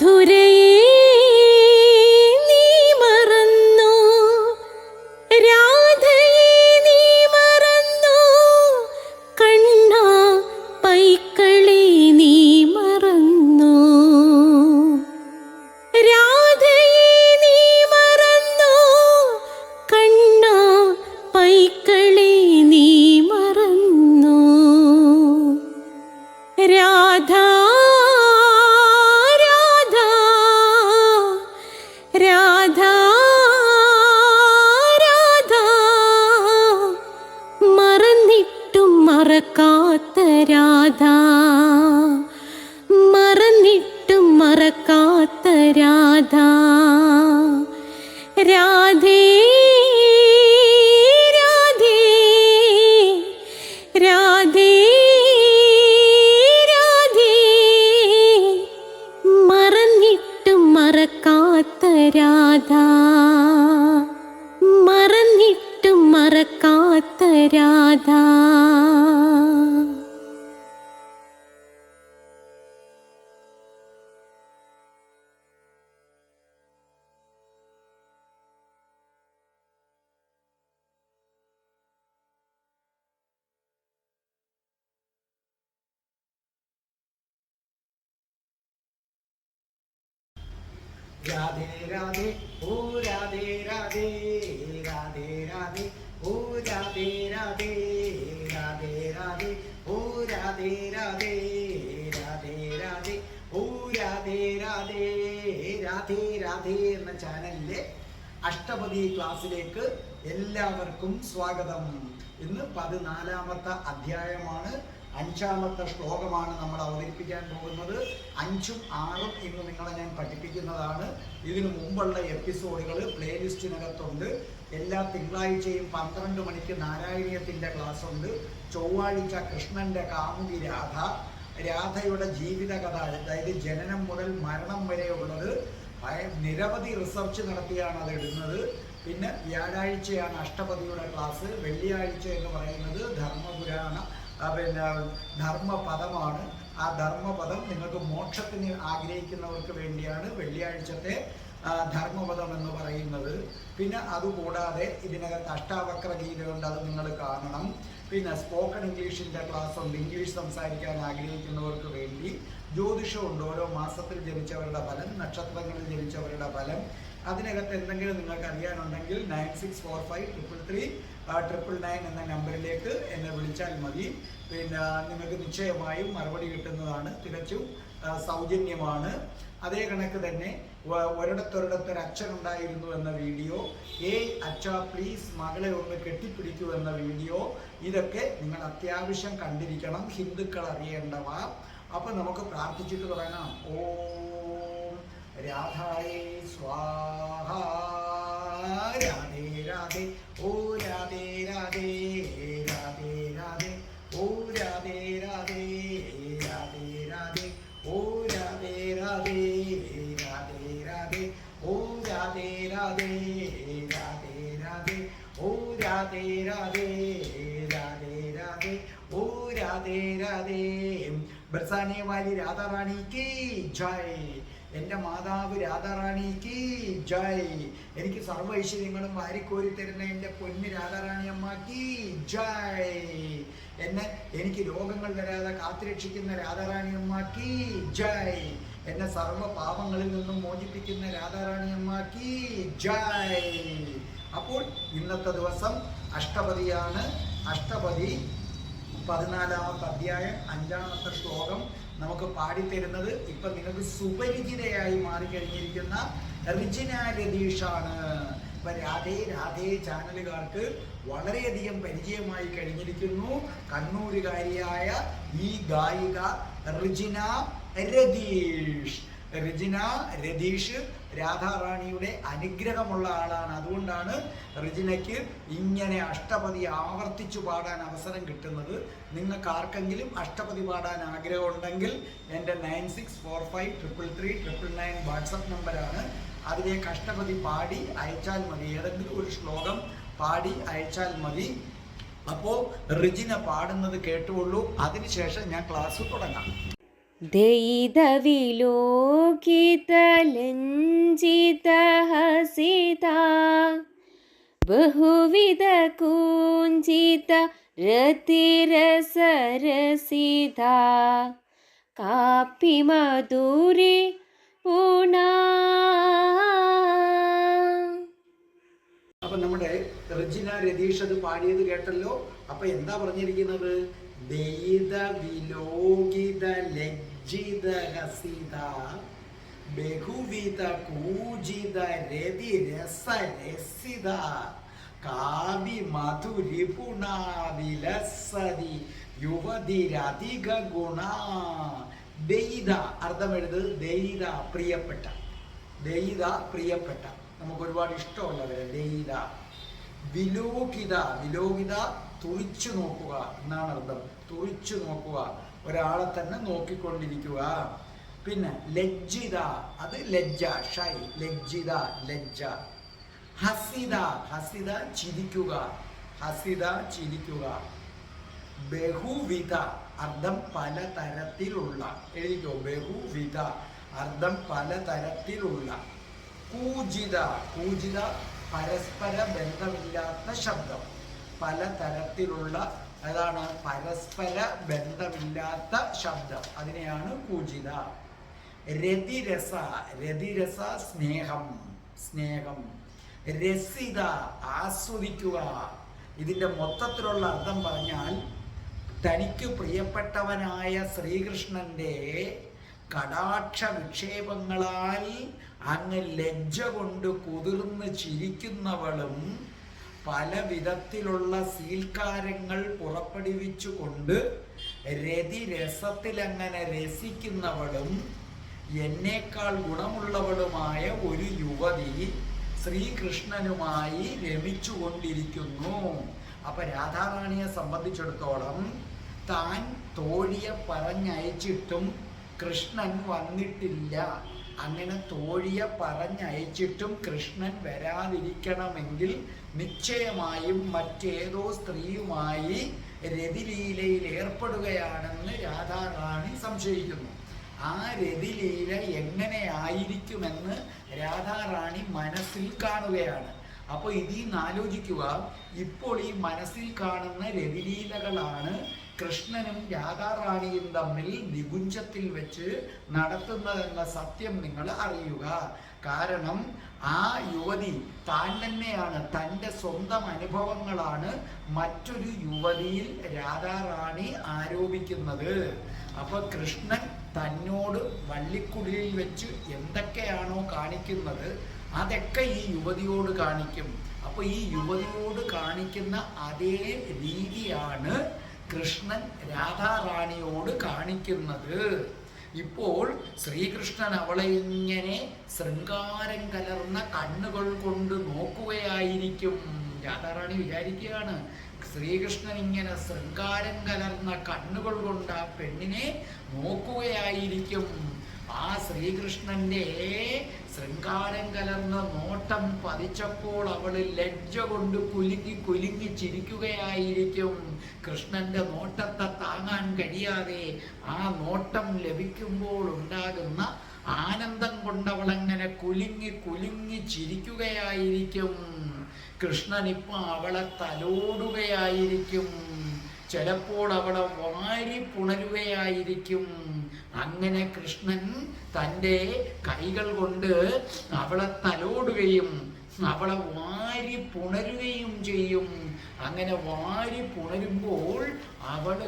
মধুরেই രാധേ രാധേ ഓ രാധേ രാധേ രാധേ രാധേ ഓ രാധേ രാധേ രാധേ രാധേ ഓ രാധേ രാധേ രാധേ രാധേ ഓ രാധേ രാധേ രാധേ രാധേ എന്ന ചാനലിലെ അഷ്ടപതി ക്ലാസ്സിലേക്ക് എല്ലാവർക്കും സ്വാഗതം. ഇന്ന് പതിനാലാമത്തെ അധ്യായമാണ്. അഞ്ചാമത്തെ ശ്ലോകമാണ് നമ്മൾ അവതരിപ്പിക്കാൻ പോകുന്നത്. അഞ്ചും ആറും ഇന്ന് നിങ്ങളെ ഞാൻ പഠിപ്പിക്കുന്നതാണ്. ഇതിനു മുമ്പുള്ള എപ്പിസോഡുകൾ പ്ലേലിസ്റ്റിനകത്തുണ്ട്. എല്ലാ തിങ്കളാഴ്ചയും പന്ത്രണ്ട് മണിക്ക് നാരായണീയത്തിന്റെ ക്ലാസ് ഉണ്ട് ചൊവ്വാഴ്ച കൃഷ്ണന്റെ കാമുകി രാധ. രാധയുടെ ജീവിത കഥ അതായത് ജനനം മുതൽ മരണം വരെയുള്ളത് ഉള്ളത് നിരവധി റിസർച്ച് നടത്തിയാണ് അത് ഇടുന്നത്. പിന്നെ വ്യാഴാഴ്ചയാണ് അഷ്ടപതിയുടെ ക്ലാസ്. വെള്ളിയാഴ്ച എന്ന് പറയുന്നത് ധർമ്മപുരാണ. പിന്നെ ധർമ്മപദമാണ്. ആ ധർമ്മപദം നിങ്ങൾക്ക് മോക്ഷത്തിന് ആഗ്രഹിക്കുന്നവർക്ക് വേണ്ടിയാണ് വെള്ളിയാഴ്ചത്തെ ധർമ്മപദം എന്ന് പറയുന്നത്. പിന്നെ അതുകൂടാതെ ഇതിനകത്ത് അഷ്ടാവക്ര ഗീതയുണ്ട് അത് നിങ്ങൾ കാണണം. പിന്നെ സ്പോക്കൺ ഇംഗ്ലീഷിന്റെ ക്ലാസ് ഉണ്ട് ഇംഗ്ലീഷ് സംസാരിക്കാൻ ആഗ്രഹിക്കുന്നവർക്ക് വേണ്ടി. ജ്യോതിഷമുണ്ട് ഓരോ മാസത്തിൽ ജനിച്ചവരുടെ ഫലം നക്ഷത്രങ്ങളിൽ ജനിച്ചവരുടെ ഫലം അതിനകത്ത് എന്തെങ്കിലും നിങ്ങൾക്ക് അറിയാനുണ്ടെങ്കിൽ nine six four five triple three triple nine എന്ന നമ്പറിലേക്ക് എന്നെ വിളിച്ചാൽ മതി. പിന്നെ നിങ്ങൾക്ക് നിശ്ചയമായും മറുപടി കിട്ടുന്നതാണ്. തികച്ചും സൗജന്യമാണ്. അതേ കണക്ക് തന്നെ ഒരിടത്തൊരിടത്തൊരു അച്ഛനുണ്ടായിരുന്നു എന്ന വീഡിയോ ഏയ് അച്ഛ പ്ലീസ് മകളെ ഒന്ന് കെട്ടിപ്പിടിക്കൂ എന്ന വീഡിയോ ഇതൊക്കെ നിങ്ങൾ അത്യാവശ്യം കണ്ടിരിക്കണം. ഹിന്ദുക്കൾ അറിയേണ്ടവ. അപ്പം നമുക്ക് പ്രാർത്ഥിച്ചിട്ട് തുടങ്ങാം. ഓം രാധായേ സ്വാഹ രാധേ രാധേ ഓ രാധേ രാധേ രാധേ രാധേ ഓ രാധേ രാധേ രാധേ രാധേ ഓ രാധേ രാധേ രാധേ രാധേ ഓ രാധേ രാധേ രാധേ രാധേ ഓ രാധേ രാധേ രാധേ രാധേ ഓ രാധേ രാധേ ബർസാനെ വാലി രാധാറാണി കി ജയ് എന്റെ മാതാവ് രാധാറാണിക്ക് ജയ്. എനിക്ക് സർവ ഐശ്വര്യങ്ങളും വാരിക്കോരി തരുന്ന എന്റെ പൊന്ന് രാധാറാണി അമ്മയ്ക്ക് ജയ്. എന്നെ എനിക്ക് രോഗങ്ങൾ വരാതെ കാത്തുരക്ഷിക്കുന്ന രാധാറാണി അമ്മയ്ക്ക് ജയ്. എന്നെ സർവ പാപങ്ങളിൽ നിന്നും മോചിപ്പിക്കുന്ന രാധാറാണി അമ്മയ്ക്ക് ജയ്. അപ്പോൾ ഇന്നത്തെ ദിവസം അഷ്ടപതിയാണ്. അഷ്ടപതി പതിനാലാമത്തെ അധ്യായം അഞ്ചാമത്തെ ശ്ലോകം നമുക്ക് പാടിത്തരുന്നത് ഇപ്പൊ നിങ്ങൾക്ക് സുപരിചിതയായി മാറിക്കഴിഞ്ഞിരിക്കുന്ന റിജിന രതീഷാണ് ഇപ്പൊ രാധേ രാധേ ചാനലുകാർക്ക് വളരെയധികം പരിചയമായി കഴിഞ്ഞിരിക്കുന്നു. കണ്ണൂരുകാരിയായ ഈ ഗായിക റിജിന രതീഷ്. റിജിന രതീഷ് രാധാറാണിയുടെ അനുഗ്രഹമുള്ള ആളാണ്. അതുകൊണ്ടാണ് റിജിനയ്ക്ക് ഇങ്ങനെ അഷ്ടപതി ആവർത്തിച്ചു പാടാൻ അവസരം കിട്ടുന്നത്. നിങ്ങൾക്ക് ആർക്കെങ്കിലും അഷ്ടപതി പാടാൻ ആഗ്രഹമുണ്ടെങ്കിൽ എന്റെ nine six four five triple three triple nine WhatsApp നമ്പറാണ് അതിലേക്ക് അഷ്ടപതി പാടി അയച്ചാൽ മതി. ഏതെങ്കിലും ഒരു ശ്ലോകം പാടി അയച്ചാൽ മതി. അപ്പോൾ റിജിന പാടുന്നത് കേട്ടുകൊള്ളൂ. അതിനുശേഷം ഞാൻ ക്ലാസ് തുടങ്ങാം. ദയിതവിലോകിതലഞ്ചിതഹസിത ബഹുവിധ കൂഞ്ചിത രതിരസരസിത. കാപ്പി മധുരി പൂണ. അപ്പൊ നമ്മുടെ റിജിന രതീഷ് അത് പാടിയത് കേട്ടല്ലോ. അപ്പൊ എന്താ പറഞ്ഞിരിക്കുന്നത്? ദൈത വിലോകിത ബഹുവിധ കൂജിത രതി രസ രസിത കാവി മധുരി വിലസതി യുവതിരധിക ഗുണ ദയിത അർത്ഥം എഴുതുന്നത് ദയിത പ്രിയപ്പെട്ട ദയിത പ്രിയപ്പെട്ട നമുക്ക് ഒരുപാട് ഇഷ്ടമുള്ളവരെ ദയിത വിലോകിത വിലോകിത തുറിച്ചു നോക്കുക എന്നാണ് അർത്ഥം. തുറിച്ചു നോക്കുക. ഒരാളെ തന്നെ നോക്കിക്കൊണ്ടിരിക്കുക. പിന്നെ ലജ്ജിത അത് ലജ്ജ ഷൈ ലജ്ജിത ലജ്ജ. ഹസിത ഹസിത ചിരിക്കുക ഹസിത ചിരിക്കുക. ബഹുവിധ അർത്ഥം പലതരത്തിലുള്ള എഴുതിക്കോ ബഹുവിധ അർത്ഥം പലതരത്തിലുള്ള. കൂജിത കൂജിത പരസ്പര ബന്ധമില്ലാത്ത ശബ്ദം. പലതരത്തിലുള്ള അതാണ് പരസ്പര ബന്ധമില്ലാത്ത ശബ്ദം. അതിനെയാണ് കൂജിത രതിരസ രതിരസ സ്നേഹം സ്നേഹം. രസിത ആസ്വദിക്കുക. ഇതിന്റെ മൊത്തത്തിലുള്ള അർത്ഥം പറഞ്ഞാൽ തനിക്ക് പ്രിയപ്പെട്ടവനായ ശ്രീകൃഷ്ണന്റെ കടാക്ഷ വിക്ഷേപങ്ങളാൽ അങ്ങ് ലജ്ജ കൊണ്ട് കുതിർന്ന് ചിരിക്കുന്നവളും പല വിധത്തിലുള്ള സീൽക്കാരങ്ങൾ പുറപ്പെടുവിച്ചുകൊണ്ട് രതിരസത്തിലങ്ങനെ രസിക്കുന്നവളും എന്നേക്കാൾ ഗുണമുള്ളവളുമായ ഒരു യുവതി ശ്രീകൃഷ്ണനുമായി രമിച്ചുകൊണ്ടിരിക്കുന്നു. അപ്പൊ രാധാറാണിയെ സംബന്ധിച്ചിടത്തോളം താൻ തോഴിയെ പറഞ്ഞയച്ചിട്ടും കൃഷ്ണൻ വന്നിട്ടില്ല. അങ്ങനെ തോഴിയെ പറഞ്ഞയച്ചിട്ടും കൃഷ്ണൻ വരാതിരിക്കണമെങ്കിൽ നിശ്ചയമായും മറ്റേതോ സ്ത്രീയുമായി രതിലീലയിൽ ഏർപ്പെടുകയാണെന്ന് രാധാറാണി സംശയിക്കുന്നു. ആ രതിലീല എങ്ങനെയായിരിക്കുമെന്ന് രാധാറാണി മനസ്സിൽ കാണുകയാണ്. അപ്പോൾ ഇതിൽ നിന്ന് ആലോചിക്കുക ഇപ്പോൾ ഈ മനസ്സിൽ കാണുന്ന രതിലീലകളാണ് കൃഷ്ണനും രാധാറാണിയും തമ്മിൽ നികുഞ്ചത്തിൽ വെച്ച് നടത്തുന്നതെന്ന സത്യം നിങ്ങൾ അറിയുക. കാരണം ആ യുവതി താൻ തന്നെയാണ് തന്റെ സ്വന്തം അനുഭവങ്ങളാണ് മറ്റൊരു യുവതിയിൽ രാധാറാണി ആരോപിക്കുന്നത്. അപ്പൊ കൃഷ്ണൻ തന്നോട് വള്ളിക്കുടിയിൽ വെച്ച് എന്തൊക്കെയാണോ കാണിക്കുന്നത് അതൊക്കെ ഈ യുവതിയോട് കാണിക്കും. അപ്പൊ ഈ യുവതിയോട് കാണിക്കുന്ന അതേ രീതിയാണ് കൃഷ്ണൻ രാധാറാണിയോട് കാണിക്കുന്നത്. ഇപ്പോൾ ശ്രീകൃഷ്ണൻ അവളെ ഇങ്ങനെ ശൃംഗാരം കലർന്ന കണ്ണുകൾ കൊണ്ട് നോക്കുകയായിരിക്കും. രാധാറാണി വിചാരിക്കുകയാണ് ശ്രീകൃഷ്ണൻ ഇങ്ങനെ ശൃംഗാരം കലർന്ന കണ്ണുകൾ കൊണ്ട് ആ പെണ്ണിനെ നോക്കുകയായിരിക്കും. ആ ശ്രീകൃഷ്ണന്റെ ശൃംഗാരം കലർന്ന നോട്ടം പതിച്ചപ്പോൾ അവൾ ലജ്ജ കൊണ്ട് കുലുങ്ങി കുലുങ്ങി ചിരിക്കുകയായിരിക്കും. കൃഷ്ണന്റെ നോട്ടത്തെ താങ്ങാൻ കഴിയാതെ ആ നോട്ടം ലഭിക്കുമ്പോൾ ഉണ്ടാകുന്ന ആനന്ദം കൊണ്ടവളങ്ങനെ കുലുങ്ങി കുലുങ്ങി ചിരിക്കുകയായിരിക്കും. കൃഷ്ണൻ ഇപ്പൊ അവളെ തലോടുകയായിരിക്കും. ചിലപ്പോൾ അവളെ വാരി പുണരുകയായിരിക്കും. അങ്ങനെ കൃഷ്ണൻ തന്റെ കൈകൾ കൊണ്ട് അവളെ തലോടുകയും അവളെ വാരി പുണരുകയും ചെയ്യും. അങ്ങനെ വാരി പുണരുമ്പോൾ അവൾ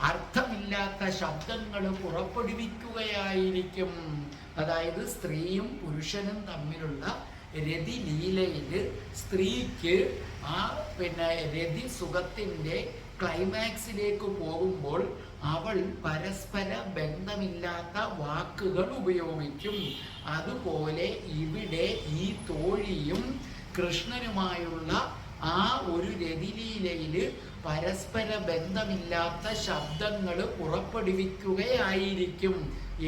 അർത്ഥമില്ലാത്ത ശബ്ദങ്ങൾ പുറപ്പെടുവിക്കുകയായിരിക്കും. അതായത് സ്ത്രീയും പുരുഷനും തമ്മിലുള്ള രതി ലീലയിൽ സ്ത്രീക്ക് ആ പിന്നെ രതി സുഖത്തിന്റെ ക്ലൈമാക്സിലേക്ക് പോകുമ്പോൾ അവൾ പരസ്പര ബന്ധമില്ലാത്ത വാക്കുകൾ ഉപയോഗിക്കും. അതുപോലെ ഇവിടെ ഈ തോഴിയും കൃഷ്ണനുമായുള്ള ആ ഒരു രതിലീലയിൽ പരസ്പര ബന്ധമില്ലാത്ത ശബ്ദങ്ങൾ പുറപ്പെടുവിക്കുകയായിരിക്കും.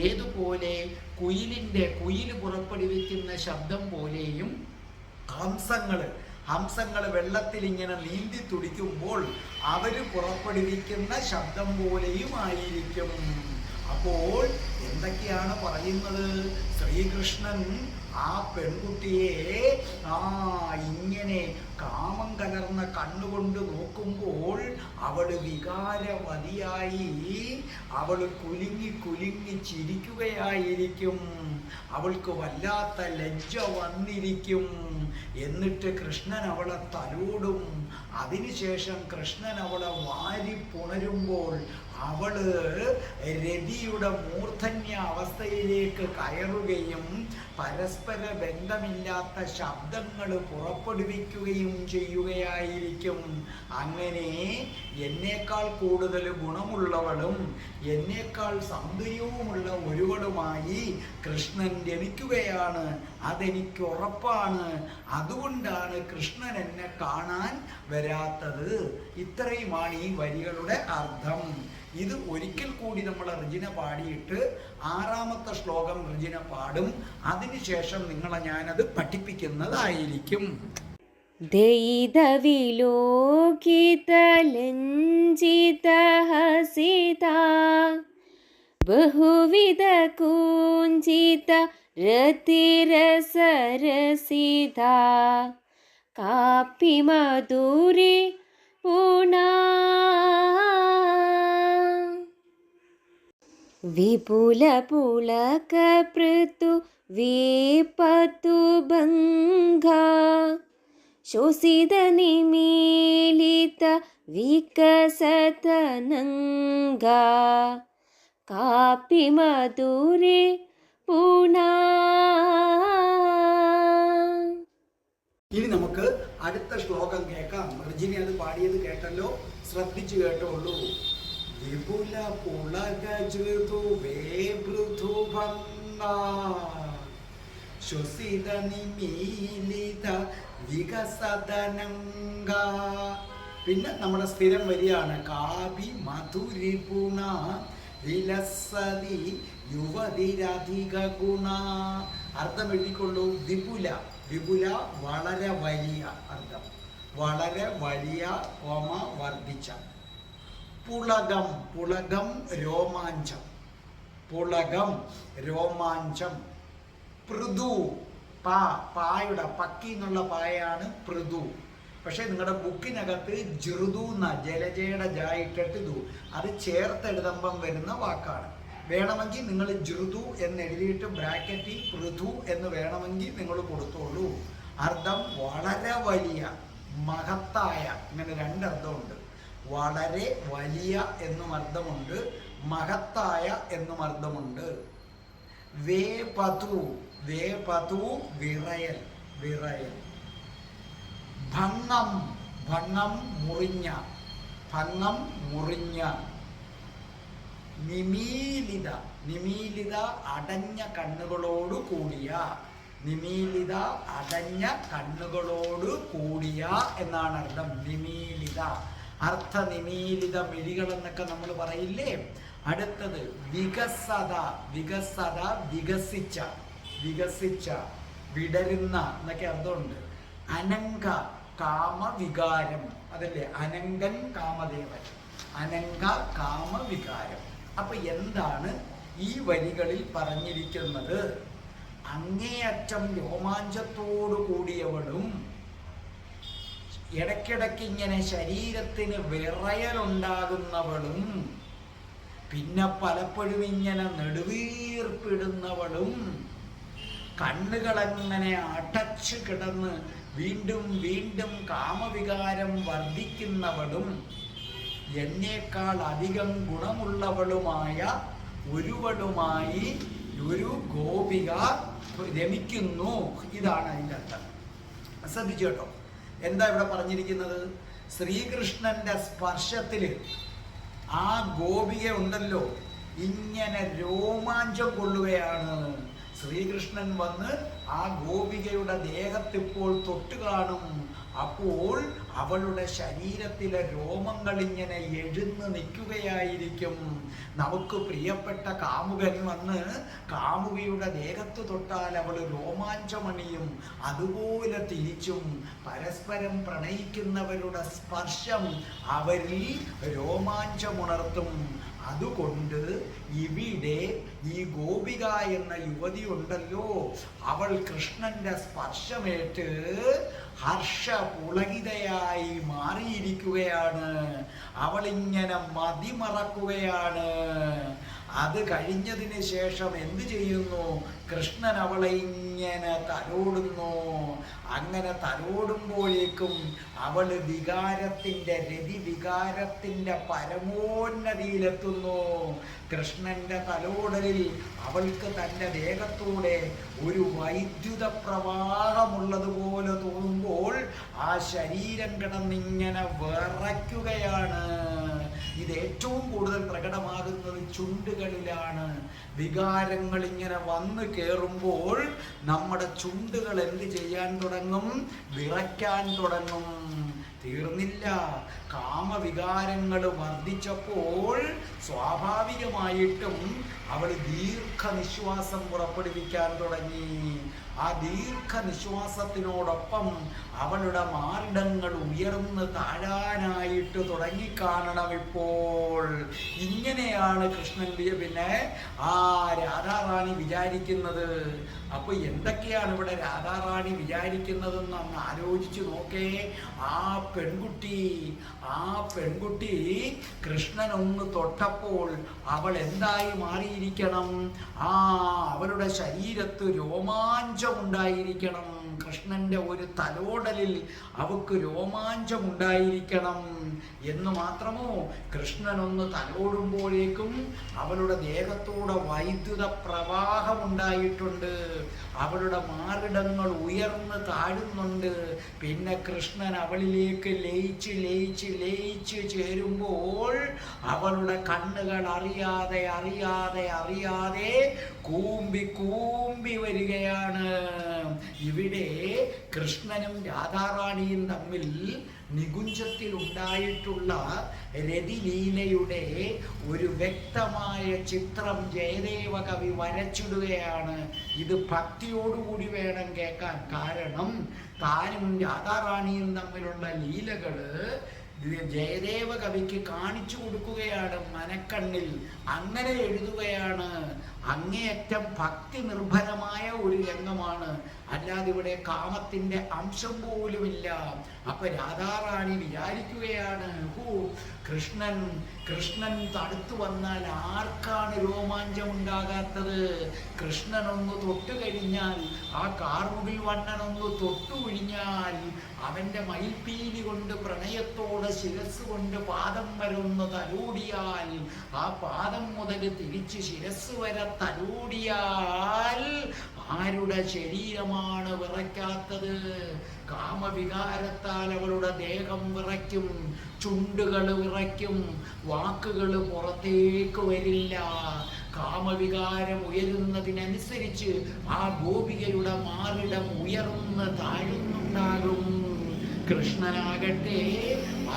ഏതുപോലെ? കുയിലിന്റെ കുയിൽ പുറപ്പെടുവിക്കുന്ന ശബ്ദം പോലെയും ഹംസങ്ങൾ ഹംസങ്ങൾ വെള്ളത്തിൽ ഇങ്ങനെ നീന്തി തുടിക്കുമ്പോൾ അവർ പുറപ്പെടുവിക്കുന്ന ശബ്ദം പോലെയും ആയിരിക്കും അപ്പോൾ എന്തൊക്കെയാണ് പറയുന്നത്? ശ്രീകൃഷ്ണൻ ആ പെൺകുട്ടിയെ ആ ഇങ്ങനെ കാമം കലർന്ന കണ്ണുകൊണ്ട് നോക്കുമ്പോൾ അവൾ വികാരവതിയായി അവൾ കുലുങ്ങി കുലുങ്ങി ചിരിക്കുകയായിരിക്കും അവൾക്ക് വല്ലാത്ത ലജ്ജ വന്നിരിക്കും. എന്നിട്ട് കൃഷ്ണൻ അവളെ തലോടും. അതിനുശേഷം കൃഷ്ണൻ അവളെ വാരി പുണരുമ്പോൾ അവൾ രതിയുടെ മൂർധന്യ അവസ്ഥയിലേക്ക് കയറുകയും പരസ്പര ബന്ധമില്ലാത്ത ശബ്ദങ്ങൾ പുറപ്പെടുവിക്കുകയും ചെയ്യുകയായിരിക്കും. അങ്ങനെ എന്നേക്കാൾ കൂടുതൽ ഗുണമുള്ളവളും എന്നേക്കാൾ സൗന്ദര്യവുമുള്ള ഒരുവളുമായി കൃഷ്ണൻ രമിക്കുകയാണ്. അതെനിക്ക് ഉറപ്പാണ്. അതുകൊണ്ടാണ് കൃഷ്ണൻ എന്നെ കാണാൻ വരാത്തത്. ഇത്രയുമാണ് ഈ വരികളുടെ അർത്ഥം. ഇത് ഒരിക്കൽ കൂടി നമ്മൾ റിജിന പാടിയിട്ട് ആറാമത്തെ ശ്ലോകം റിജിന പാടും. അതിനുശേഷം നിങ്ങളെ ഞാനത് പഠിപ്പിക്കുന്നതായിരിക്കും. ദൈതവിലോകിതലഞ്ചിതഹസിത ബഹുവിധ കൂഞ്ചിത രതിരസരസിത കാപ്പി മധുരി పూనా? విపుల పూలక పృతు వేపతు భంగా. శోషిద నిమీళిత వికసతనంగా. కాపి మధురే పూనా? ഇനി നമുക്ക് അടുത്ത ശ്ലോകം കേൾക്കാം. റിജിനി അത് പാടിയത് കേട്ടല്ലോ? ശ്രദ്ധിച്ചു കേട്ടോളൂ. വിപുല വേഭൃതു പിന്നെ നമ്മുടെ സ്ഥിരം വരിയാണ് കാവി മധുരിപുണ വിലസതി യുവതിരധിക ഗുണ അർത്ഥം എഴുതിക്കൊള്ളൂ. വിപുല. വിപുല വളരെ വലിയ അർത്ഥം വളരെ വലിയ കോമ വർദ്ധിച്ച. പുളകം പുളകം രോമാഞ്ചം പുളകം രോമാഞ്ചം. പൃഥു പാ പായുടെ പക്കി എന്നുള്ള പായാണ് പൃഥു. പക്ഷെ നിങ്ങളുടെ ബുക്കിനകത്ത് ജൃതു എന്ന ജലജയുടെ ജായിട്ടിട്ട് ദു അത് ചേർത്തെഴുതുമ്പം വരുന്ന വാക്കാണ്. വേണമെങ്കിൽ നിങ്ങൾ ജൃതു എന്ന് എഴുതിയിട്ട് ബ്രാക്കറ്റിൽ പൃഥു എന്ന് വേണമെങ്കിൽ നിങ്ങൾ കൊടുത്തോളൂ. അർത്ഥം വളരെ വലിയ മഹത്തായ ഇങ്ങനെ രണ്ടർത്ഥമുണ്ട് വളരെ വലിയ എന്നും അർത്ഥമുണ്ട് മഹത്തായ എന്നും അർത്ഥമുണ്ട്. വേ പതു വേ പതു വിറയൽ വിറയൽ. ഭംഗം ഭംഗം മുറിഞ്ഞ ഭംഗം മുറിഞ്ഞ. നിമീലിത നിമീലിത അടഞ്ഞ കണ്ണുകളോട് കൂടിയ നിമീലിത അടഞ്ഞ കണ്ണുകളോട് കൂടിയ എന്നാണ് അർത്ഥം. നിമീലിത. അർത്ഥ നിമീലിത മിഴികൾ എന്നൊക്കെ നമ്മൾ പറയില്ലേ? അടുത്തത് വികസത വികസത വികസിച്ച വികസിച്ച വിടരുന്ന എന്നൊക്കെ അർത്ഥമുണ്ട്. അനങ്ക കാമവികാരം. അതല്ലേ? അനങ്കൻ കാമദേവൻ. അനങ്ക കാമവികാരം. അപ്പൊ എന്താണ് ഈ വരികളിൽ പറഞ്ഞിരിക്കുന്നത്? അങ്ങേയറ്റം രോമാഞ്ചത്തോടു കൂടിയവളും ഇടയ്ക്കിടയ്ക്ക് ഇങ്ങനെ ശരീരത്തിന് വിറയലുണ്ടാകുന്നവളും പിന്നെ പലപ്പോഴും ഇങ്ങനെ നെടുവീർപ്പിടുന്നവളും കണ്ണുകളങ്ങനെ അടച്ചു കിടന്ന് വീണ്ടും വീണ്ടും കാമവികാരം വർദ്ധിക്കുന്നവളും എന്നേക്കാൾ അധികം ഗുണമുള്ളവളുമായ ഒരുവളുമായി ഒരു ഗോപിക രമിക്കുന്നു. ഇതാണ് അതിന്റെ അർത്ഥം. ശ്രദ്ധിച്ചു കേട്ടോ. എന്താ ഇവിടെ പറഞ്ഞിരിക്കുന്നത്? ശ്രീകൃഷ്ണന്റെ സ്പർശത്തിൽ ആ ഗോപിക ഉണ്ടല്ലോ. ഇങ്ങനെ രോമാഞ്ചം കൊള്ളുകയാണ്. ശ്രീകൃഷ്ണൻ വന്ന് ആ ഗോപികയുടെ ദേഹത്തിപ്പോൾ തൊട്ട് കാണും. അപ്പോൾ അവളുടെ ശരീരത്തിലെ രോമങ്ങൾ ഇങ്ങനെ എഴുന്ന് നിൽക്കുകയായിരിക്കും. നമുക്ക് പ്രിയപ്പെട്ട കാമുകൻ വന്ന് കാമുകിയുടെ ദേഹത്ത് തൊട്ടാൽ അവൾ രോമാഞ്ചമണിയും അതുപോലെ തിരിച്ചും പരസ്പരം പ്രണയിക്കുന്നവരുടെ സ്പർശം അവരിൽ രോമാഞ്ചമുണർത്തും. അതുകൊണ്ട് ഇവിടെ ഈ ഗോപിക എന്ന യുവതി ഉണ്ടല്ലോ. അവൾ കൃഷ്ണന്റെ സ്പർശമേറ്റ് ഹർഷ പുളകിതയായി മാറിയിരിക്കുകയാണ്. അവളിങ്ങനെ മതിമറക്കുകയാണ്. അത് കഴിഞ്ഞതിന് ശേഷം എന്ത് ചെയ്യുന്നു? കൃഷ്ണൻ അവളെ ഇങ്ങനെ തലോടുന്നു. അങ്ങനെ തലോടുമ്പോഴേക്കും അവൾ വികാരത്തിന്റെ രതി വികാരത്തിന്റെ പരമോന്നതിയിലെത്തുന്നു. കൃഷ്ണന്റെ തലോടലിൽ അവൾക്ക് തന്റെ ദേഹത്തൂടെ ഒരു വൈദ്യുത പ്രവാഹമുള്ളതുപോലെ തോന്നുമ്പോൾ ആ ശരീരം കിടന്നിങ്ങനെ വിറയ്ക്കുകയാണ്. ഇത് ഏറ്റവും കൂടുതൽ പ്രകടമാകുന്നത് ചുണ്ടുകളിലാണ്. വികാരങ്ങൾ ഇങ്ങനെ വന്ന് കയറുമ്പോൾ നമ്മുടെ ചുണ്ടുകൾ എന്ത് ചെയ്യാൻ തുടങ്ങും? വിറയ്ക്കാൻ തുടങ്ങും. തീർന്നില്ല. കാമവികാരങ്ങൾ വർദ്ധിച്ചപ്പോൾ സ്വാഭാവികമായിട്ടും അവൾ ദീർഘനിശ്വാസം പുറപ്പെടുവിക്കാൻ തുടങ്ങി. ആ ദീർഘനിശ്വാസത്തിനോടൊപ്പം അവളുടെ മാർഡങ്ങൾ ഉയർന്ന് താഴാനായിട്ട് തുടങ്ങിക്കാണണം ഇപ്പോൾ. ഇങ്ങനെയാണ് കൃഷ്ണൻ പിന്നെ ആ രാധാറാണി വിചാരിക്കുന്നത്. അപ്പൊ എന്തൊക്കെയാണ് ഇവിടെ രാധാറാണി വിചാരിക്കുന്നതെന്ന് അന്ന് ആലോചിച്ചു നോക്കേ. ആ പെൺകുട്ടി ആ പെൺകുട്ടി കൃഷ്ണൻ ഒന്ന് തൊട്ടപ്പോൾ അവൾ എന്തായി മാറിയിരിക്കണം ആ അവരുടെ ശരീരത്ത് രോമാഞ്ചം ഉണ്ടായിരിക്കണം കൃഷ്ണന്റെ ഒരു തലോടലിൽ അവക്ക് രോമാഞ്ചം ഉണ്ടായിരിക്കണം എന്ന് മാത്രമോ കൃഷ്ണൻ ഒന്ന് തലോടുമ്പോഴേക്കും അവളുടെ ദേഹത്തോടെ വൈദ്യുത പ്രവാഹം ഉണ്ടായിട്ടുണ്ട് അവളുടെ മാറിടങ്ങൾ ഉയർന്ന് താഴുന്നുണ്ട്. പിന്നെ കൃഷ്ണൻ അവളിലേക്ക് ലയിച്ച് ലയിച്ച് ലയിച്ച് ചേരുമ്പോൾ അവളുടെ കണ്ണുകൾ അറിയാതെ അറിയാതെ അറിയാതെ കൂമ്പി കൂമ്പി വരികയാണ്. ഇവിടെ കൃഷ്ണനും രാധാറാണിയും തമ്മിൽ നികുഞ്ചത്തിൽ ഉണ്ടായിട്ടുള്ള രതിലീലയുടെ ഒരു വ്യക്തമായ ചിത്രം ജയദേവ കവി വരച്ചിടുകയാണ്. ഇത് ഭക്തിയോടുകൂടി വേണം കേൾക്കാൻ. കാരണം താനും രാധാറാണിയും തമ്മിലുള്ള ലീലകൾ ഇത് ജയദേവ കവിക്ക് കാണിച്ചു കൊടുക്കുകയാണ് മനക്കണ്ണിൽ. അങ്ങനെ എഴുതുകയാണ്. അങ്ങേയറ്റം ഭക്തി നിർഭരമായ ഒരു രംഗമാണ്. അല്ലാതെ ഇവിടെ കാമത്തിന്റെ അംശം പോലുമില്ല. അപ്പൊ രാധാറാണി വിചാരിക്കുകയാണ് ഹൂ കൃഷ്ണൻ കൃഷ്ണൻ തടുത്തു വന്നാൽ ആർക്കാണ് രോമാഞ്ചം ഉണ്ടാകാത്തത് കൃഷ്ണൻ ഒന്ന് തൊട്ടു കഴിഞ്ഞാൽ ആ കാർമുകിൽ വണ്ണൻ ഒന്ന് തൊട്ടു കഴിഞ്ഞാൽ അവന്റെ മയിൽപ്പീലി കൊണ്ട് പ്രണയത്തോടെ ശിരസ് കൊണ്ട് പാദം വരുന്ന തലോടിയാൽ ആ പാദം മുതൽ തിരിച്ച് ശിരസ് വരെ തലോടിയാൽ ആരുടെ ശരീരമാണ് വിറയ്ക്കാത്തത്? കാമവികാരത്താൽ അവളുടെ ദേഹം വിറയ്ക്കും ചുണ്ടുകൾ വിറയ്ക്കും വാക്കുകൾ പുറത്തേക്ക് വരില്ല. കാമവികാരം ഉയരുന്നതിനനുസരിച്ച് ആ ഗോപികയുടെ മാറിടം ഉയർന്ന് താഴുന്നുണ്ടാകും. കൃഷ്ണനാകട്ടെ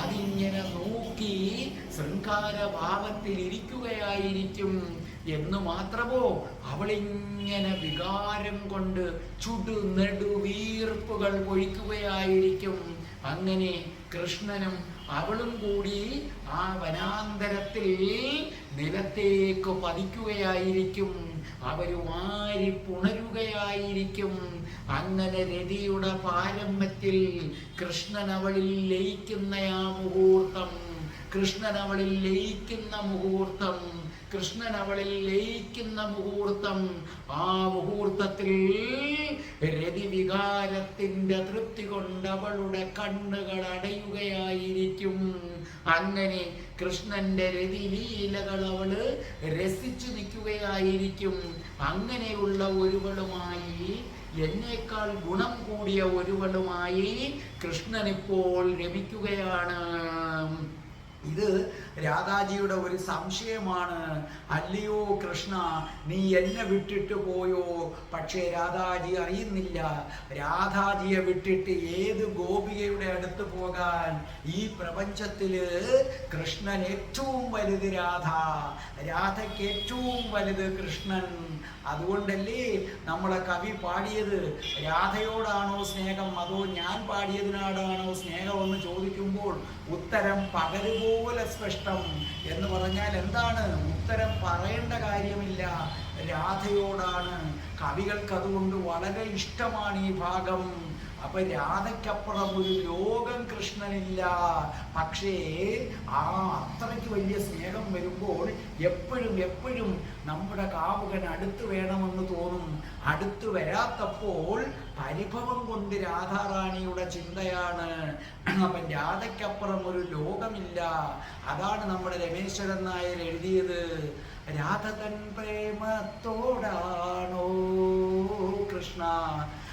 അതിങ്ങനെ നോക്കി ശൃംഗാരഭാവത്തിൽ ഇരിക്കുകയായിരിക്കും എന്ന് മാത്രമോ അവളിങ്ങനെ വികാരം കൊണ്ട് ചുടു നെടു വീർപ്പുകൾ പൊഴിക്കുകയായിരിക്കും അങ്ങനെ കൃഷ്ണനും അവളും കൂടി ആ വനാന്തരത്തിൽ നിലത്തേക്ക് പതിക്കുകയായിരിക്കും. അവർ പുണരുകയായിരിക്കും അങ്ങനെ രതിയുടെ പാരമ്പത്തിൽ കൃഷ്ണൻ അവളിൽ ലയിക്കുന്ന ആ മുഹൂർത്തം കൃഷ്ണൻ അവളിൽ ലയിക്കുന്ന മുഹൂർത്തം കൃഷ്ണൻ അവളിൽ ലയിക്കുന്ന മുഹൂർത്തം ആ മുഹൂർത്തത്തിൽ രതിവികാരത്തിന്റെ തൃപ്തി കൊണ്ട് അവളുടെ കണ്ണുകൾ അടയുകയായിരിക്കും. അങ്ങനെ കൃഷ്ണന്റെ രതിലീലകൾ അവൾ രസിച്ചു നിൽക്കുകയായിരിക്കും. അങ്ങനെയുള്ള ഒരുവളുമായി എന്നേക്കാൾ ഗുണം കൂടിയ ഒരുവളുമായി കൃഷ്ണൻ ഇപ്പോൾ രമിക്കുകയാണ്. ഇത് രാധാജിയുടെ ഒരു സംശയമാണ്. അല്ലയോ കൃഷ്ണ നീ എന്നെ വിട്ടിട്ട് പോയോ? പക്ഷേ രാധാജി അറിയുന്നില്ല. രാധാജിയെ വിട്ടിട്ട് ഏത് ഗോപികയുടെ അടുത്ത് പോകാൻ? ഈ പ്രപഞ്ചത്തിൽ കൃഷ്ണൻ ഏറ്റവും വലുത് രാധ. രാധയ്ക്ക് ഏറ്റവും വലുത് കൃഷ്ണൻ. അതുകൊണ്ടല്ലേ നമ്മളെ കവി പാടിയത്? രാധയോടാണോ സ്നേഹം? അതോ ഞാൻ പാടിയതിനോടാണോ സ്നേഹം എന്ന് ചോദിക്കുമ്പോൾ ഉത്തരം പകരുപോലെ സ്പഷ്ടം എന്ന് പറഞ്ഞാൽ എന്താണ്? ഉത്തരം പറയേണ്ട കാര്യമില്ല. രാധയോടാണ്. കവികൾക്ക് അതുകൊണ്ട് വളരെ ഇഷ്ടമാണ് ഈ ഭാഗം. അപ്പൊ രാധയ്ക്കപ്പുറം ഒരു ലോകം കൃഷ്ണനില്ല. പക്ഷേ ആ അത്രയ്ക്ക് വലിയ സ്നേഹം വരുമ്പോൾ എപ്പോഴും എപ്പോഴും നമ്മുടെ കാമുകൻ അടുത്ത് വേണമെന്ന് തോന്നും. അടുത്ത് വരാത്തപ്പോൾ പരിഭവം കൊണ്ട് രാധാറാണിയുടെ ചിന്തയാണ്. അപ്പം രാധയ്ക്കപ്പുറം ഒരു ലോകമില്ല. അതാണ് നമ്മുടെ രമേശ്വരൻ നായർ എഴുതിയത്. രാധ തൻ പ്രേമത്തോടാണോ കൃഷ്ണ?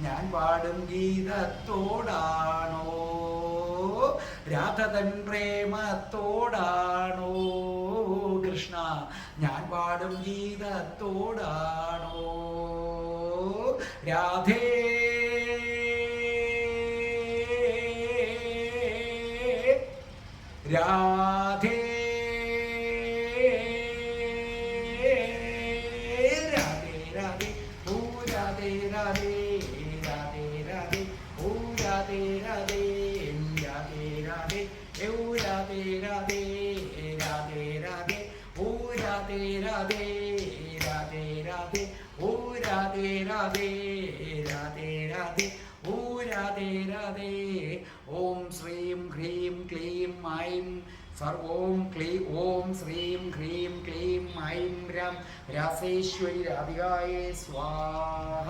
ഞാൻ പാടും ഗീതത്തോടാണോ? രാധതൻ പ്രേമത്തോടാണോ? കൃഷ്ണ ഞാൻ പാടും ഗീതത്തോടാണോ? രാധേ. രാധേ. രം രാസേശ്വരി രാധികായേ സ്വാഹ